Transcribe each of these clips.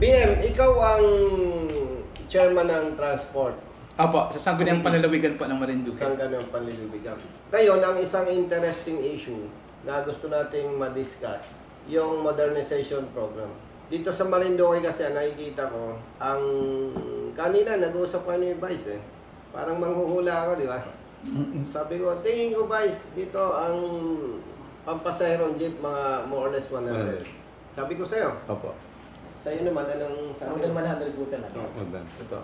BM, ikaw ang chairman ng transport. Opo, sa Sangguniang Panlalawigan po ng Marinduque. Isang ganun panlilibigan. Ngayon, ang isang interesting issue na gusto nating ma-discuss, yung modernization program. Dito sa Marinduque kasi ang nakikita ko, ang kanina nag-uusap ka ni Vice eh. Parang manghuhula ako, di ba? Sabi ko, tingin ko Vice, dito ang pampasaherong jeep mga more or less 100. Sabi ko sa'yo, Opo. Sa'yo naman, anong Ano sabi? naman 100 po talaga? Ito.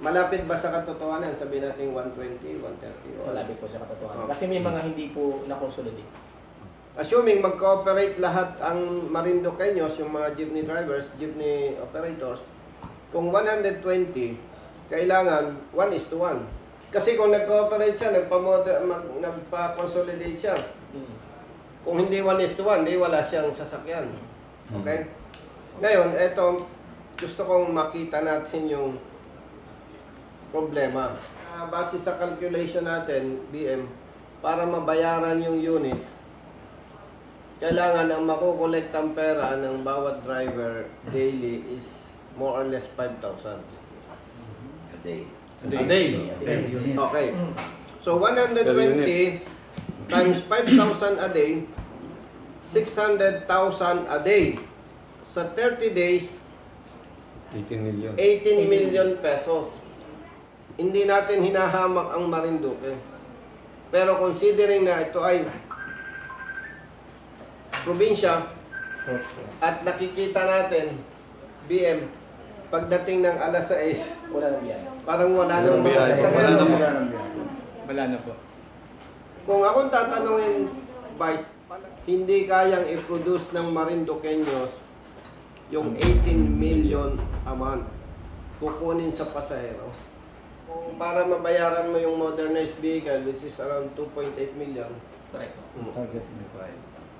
Malapit ba sa katotohanan? Sabi natin 120, 130. o- Malapit po sa katotohanan. Oh. Kasi may mga hindi po nakonsolidate. Assuming mag-cooperate lahat ang Marinduqueños, yung mga jeepney drivers, jeepney operators, kung 120, kailangan 1 is to 1. Kasi kung nag-cooperate siya, nagpa-moder, mag, nagpa-consolidate siya, Hmm. kung hindi 1 is to 1, di wala siyang sasakyan. Okay? Ngayon, eto, gusto kong makita natin yung problema. Ah, base sa calculation natin, BM, para mabayaran yung units, kailangan ang makukolektang pera ng bawat driver daily is more or less 5,000. A day. A day. Okay. So 120 times 5,000 a day, 600,000 a day. Sa 30 days, 18 million. 18 million pesos. Hindi natin hinahamak ang Marinduque. Pero considering na ito ay probinsya at nakikita natin BM pagdating ng alas 6 Wala na biyan. parang wala nang Walang biyahe. Wala na po. Wala na po. Kung akong tatanungin, Vice, hindi kayang i-produce ng Marinduqueños yung 18 million a month kukunin sa pasahero. Kung para mabayaran mo yung modernized vehicle, which is around 2.8 million, Correct. Target mo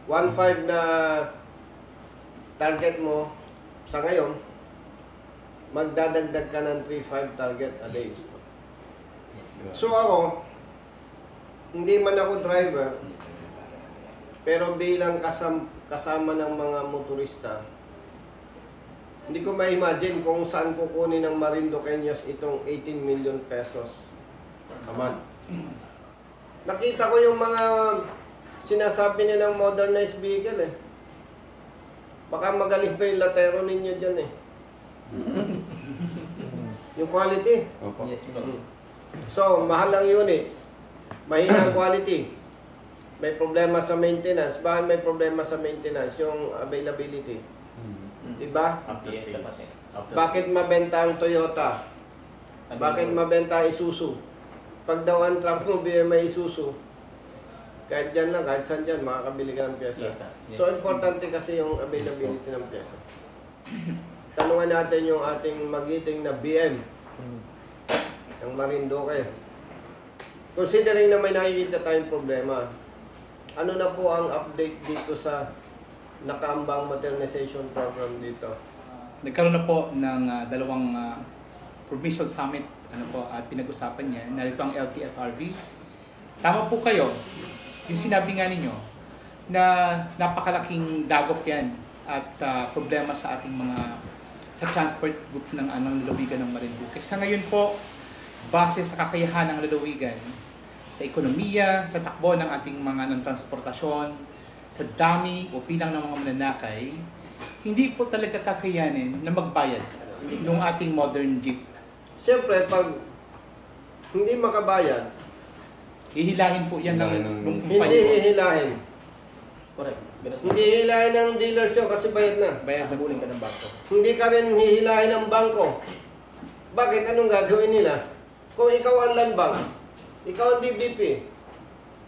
1.5 na target mo sa ngayon, magdadagdag ka ng 3.5 target a day. So ako, hindi man ako driver, pero bilang kasam, kasama ng mga motorista, hindi ko ma-imagine kung saan kukunin ng Marinduqueños itong 18 million pesos a month. Nakita ko yung mga sinasabi nilang modernized vehicle eh. Baka magaling pa yung latero ninyo dyan eh. yung quality. Opo. Yes, ma'am. So, mahal ang units. Mahina ang quality. May problema sa maintenance. Bakit may problema sa maintenance? Yung availability. Diba? Yes, dapat eh. Bakit mabenta ang Toyota? Bakit mabenta ang Isuzu? Pag daw ang truck mo, BM may Isuzu. Kahit dyan lang, kahit saan dyan, makakabili ka ng pyesa. Yes, sir. Yes. So, importante kasi yung availability ng pyesa. Tanungan natin yung ating magiting na BM. Ang Marinduque. Considering na may nakikita tayong problema, ano na po ang update dito sa nakaambang modernization program dito? Nagkaroon na po ng ah, dalawang ah, provincial summit ano po at pinag-usapan niya. Narito ang LTFRV. Tama po kayo. Yung sinabi nga ninyo na napakalaking dagok yan at ah, problema sa ating mga sa transport group ng anong lalawigan ng Marinduque. Sa ngayon po, base sa kakayahan ng lalawigan, sa ekonomiya, sa takbo ng ating mga ng transportasyon, sa dami o bilang ng mga mananakay, hindi po talaga kakayanin na magbayad ng ating modern jeep. Siyempre, pag hindi makabayad, Hihilahin po yan ng, Hihilahin ng- ng hindi kumpanya. hihilahin. Correct. Ganun. Hindi hihilahin ng dealership kasi bayad na. Bayad na po. Habulin ka ng bangko. Hindi ka rin hihilahin ng bangko. Bakit? Anong gagawin nila? Kung ikaw ang land bank, ikaw ang DBP,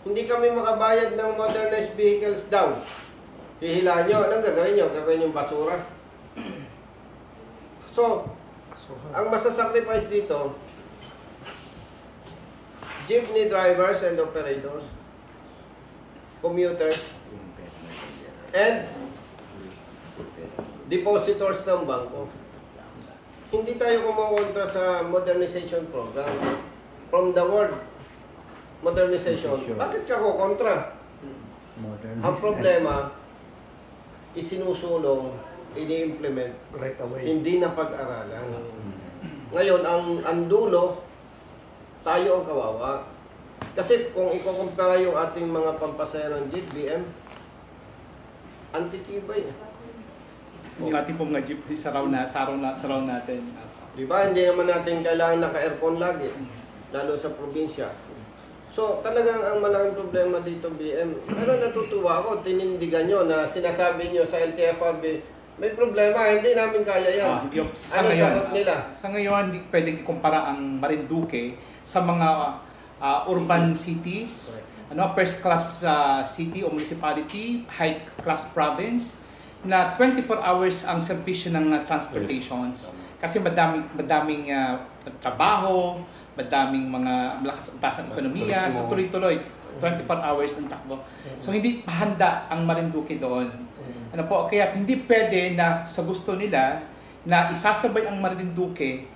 hindi kami makabayad ng modernized vehicles down. Hihilahin nyo. Anong gagawin nyo? Gagawin yung basura. So, ang masasacrifice dito, jeepney drivers and operators, commuters, and depositors ng bangko. Hindi tayo kumukontra sa modernization program. From the word modernization, Modernization. bakit ka kukontra? Modern. Ang problema, isinusulong ini-implement, Right away. hindi na pag-aralan. Ngayon, ang, ang dulo, tayo ang kawawa. Kasi kung ikukumpara yung ating mga pampaserong jeep, BM, antitibay. Yung ating pong jeep, sa raw na, sa raw na, sa raw natin. Di ba? Hindi naman natin kailangan naka-aircon lagi, lalo sa probinsya. So, talagang ang malaking problema dito, BM. Pero natutuwa ako, tinindigan nyo na sinasabi nyo sa LTFRB, may problema, hindi namin kaya yan. Ah, hindi, sa ano ngayon, sagot nila? sa ngayon, hindi pwedeng ikumpara ang Marinduque sa mga ah, urban cities, ano, first class ah, city o municipality, high class province, na 24 hours ang serbisyo ng ah, transportations. Kasi madaming madaming ah, trabaho, madaming mga malakas ang taas ng ekonomiya, so tuloy-tuloy 24 hours ang takbo. So hindi handa ang Marinduque doon. Ano po, kaya hindi pwede na sa gusto nila na isasabay ang Marinduque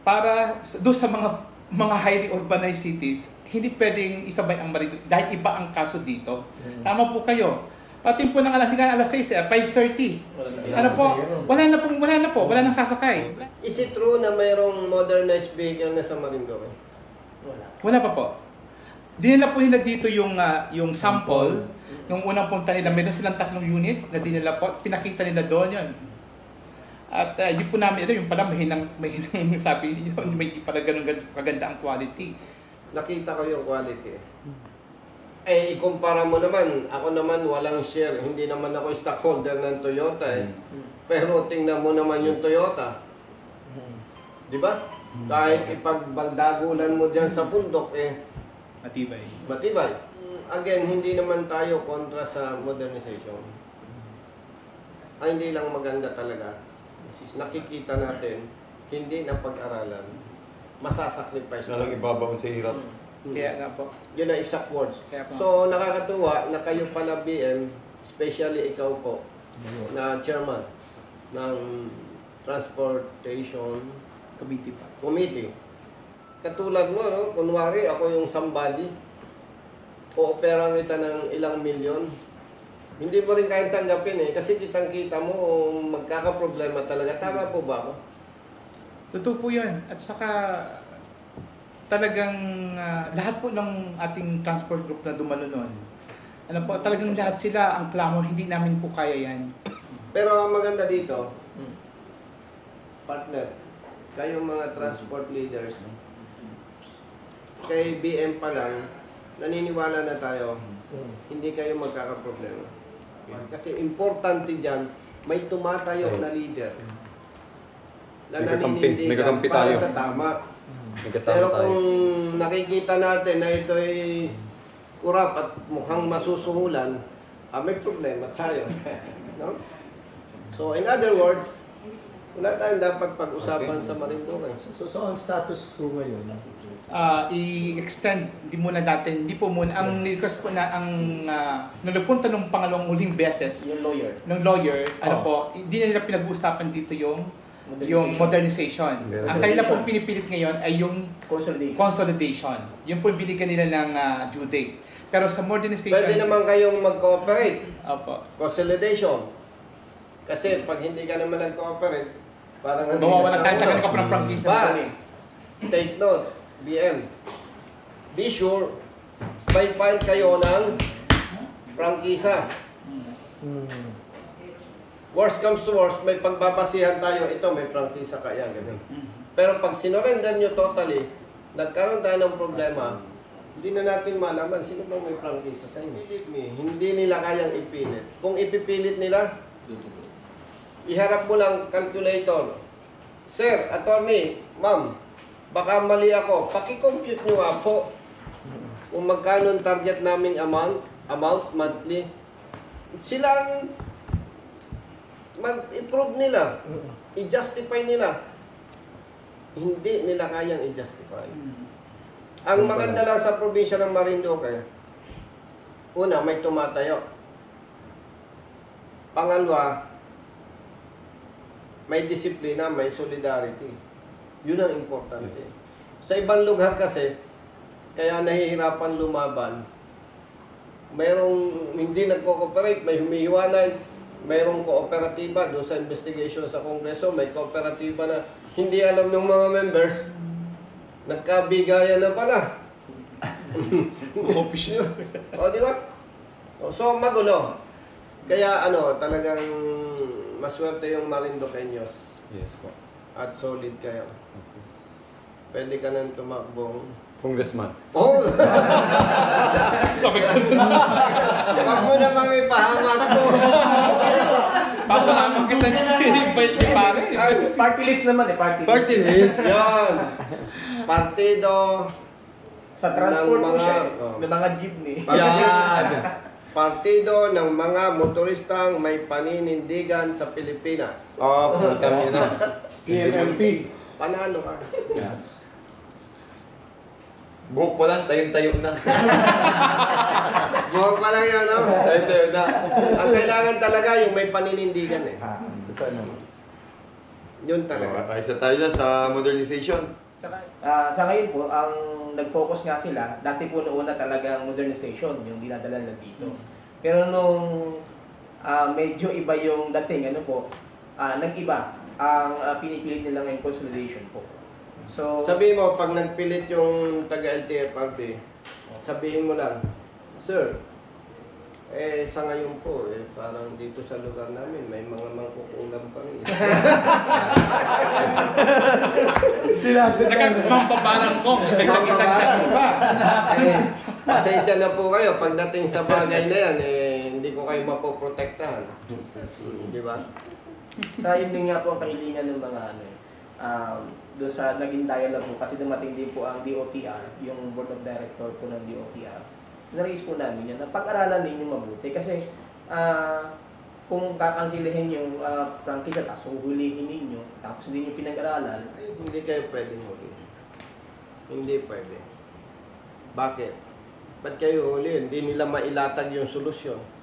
para sa- doon sa mga mga highly urbanized cities, hindi pwedeng isabay ang Marinduque dahil iba ang kaso dito. Tama po kayo. Pati po ng alas, hindi ka alas 6, eh, 5.30. Wala na. Ano po, wala na po, wala na po, wala nang sasakay. Is it true na mayroong modernized vehicle na sa Marinduque? Wala. Wala pa po. Dinala po nila dito yung ah, yung sample nung unang punta nila. Meron silang tatlong unit na dinala po. Pinakita nila doon yun. At uh, yun po namin, ano, yung pala mahinang, mahinang sabi niyo, may pala ganun gan- kaganda ang quality. Nakita ko yung quality. Eh, ikumpara mo naman, ako naman walang share, hindi naman ako stockholder ng Toyota eh. Pero tingnan mo naman yung Toyota. Di ba? Kahit ipagbaldagulan mo dyan sa bundok eh, Matibay. matibay. Again, hindi naman tayo kontra sa modernization. Ay, hindi lang maganda talaga. Nakikita natin, hindi na pag-aralan. Masasacrifice Nalang na. ibabaon sa hirap. Kaya nga po. Yun ang exact words. Kaya po. So, nakakatuwa na kayo pala BM, especially ikaw po, na chairman ng Transportation committee pa. Committee. Katulad mo, no? kunwari ako yung somebody, o-opera kita ng ilang milyon, hindi mo rin kayang tanggapin eh, kasi kitang-kita mo magkakaproblema talaga. Tama po ba ako? Totoo po yun. At saka talagang ah, lahat po ng ating transport group na dumalo nun, ano po, talagang lahat sila ang clamor, hindi namin po kaya yan. Pero ang maganda dito, Hmm. partner, kayong mga transport leaders, kay BM pa lang, naniniwala na tayo, hindi kayo magkakaproblema. Kasi importante dyan, may tumatayo na leader. Na May kakampi. May naninindigan kakampi para tayo. sa tama. May Pero tayo. kung nakikita natin na ito'y kurap at mukhang masusuhulan, ah, may problema tayo. no? So, in other words, wala tayong dapat pag-usapan Okay. sa Marinduque. So, so ang status ko ngayon, Ah, i-extend, hindi muna natin, hindi po muna, ang request po na, ang, uh, nung nagpunta nung pangalawang uling beses, Yung lawyer. ng lawyer, ano Oh. po, hindi na nila pinag-uusapan dito yung. Yung modernization. Modernization. Ang kanila pong pinipilit ngayon ay yung Consolidation. consolidation. Yun po yung binigyan nila ng ah, due date. Pero sa modernization, Pwede naman kayong mag-cooperate. Opo. Consolidation. Kasi pag hindi ka naman nag-cooperate, parang ang Mawawalan bigas tayo ng tagal ulo. ka pa ng prangkisa. But, take note, BM, be sure, may file kayo ng prangkisa. Worst comes to worst, may pagbabasihan tayo, ito may prangkisa kaya, ganun. Pero pag sinorender nyo totally, nagkaroon tayo ng problema, hindi na natin malaman sino bang may prangkisa sa inyo. Believe me, hindi nila kayang ipilit. Kung ipipilit nila, iharap mo lang calculator. Sir, attorney, ma'am, baka mali ako. Paki-compute nyo nga po kung magkano ang target naming amount, amount monthly. Silang mag-improve nila, i-justify nila. Hindi nila kayang i-justify. Ang maganda lang sa probinsya ng Marinduque, una, may tumatayo. Pangalawa, may disiplina, may solidarity. Yun ang importante. Sa ibang lugar kasi, kaya nahihirapan lumaban, mayroong hindi nagko-cooperate, may humihiwanag, mayroong kooperatiba doon sa investigation sa Kongreso, may kooperatiba na hindi alam ng mga members, nagkabigayan na pala. Official. o, di ba? O, So, magulo. Kaya ano, talagang maswerte yung Marindoqueños Yes po. at solid kayo. Pwede ka nang tumakbong. Congressman. Oh! Sabi ko, Wag mo namang ipahamak mo. papahaman kita ni invite ni pare. Party list naman eh, party list. Party list. Yun. Partido. Sa transport mga- siya eh. oh. Ng mga jeepney. Yan. Partido ng mga motoristang may paninindigan sa Pilipinas. Oh, puta niyo na. PMMP. Panalo ka. Yan. Buhok pa lang, tayong-tayo na. Buwag pa lang yun, no? Tayo-tayo na. Ang kailangan talaga yung may paninindigan eh. Ah, totoo naman. Yun talaga. ayos na tayo na sa modernization. Sa, ah, sa ngayon po, ang nag-focus nga sila, dati po noon na talagang modernization, yung dinadala nila dito. Pero nung ah, medyo iba yung dating, ano po, ah, nag-iba ang ah, pinipilit nila ngayon consolidation po. So, Sabihin mo, pag nagpilit yung taga-LTFRB, sabihin mo lang, Sir, eh sa ngayon po, eh, parang dito sa lugar namin, may mga mangkukulam pa rin. Saka mampabarang kong. Nagdagdag mo pa. eh, pasensya na po kayo, pagdating sa bagay na yan, eh, hindi ko kayo mapoprotektahan. Di ba? sa yun din nga po ang kahilingan ng mga ano eh, um, doon sa naging dialogue po, kasi dumating din po ang DOTR, yung Board of Director po ng DOTR. Na-raise po namin yan, na pag-aralan ninyo mabuti kasi ah, kung kakansilehin yung uh, prangkisa tapos huhulihin ninyo, tapos hindi nyo pinag-aralan, Ay, hindi kayo pwedeng huli. Hindi pwede. Bakit? Ba't kayo huli? Hindi nila mailatag yung solusyon.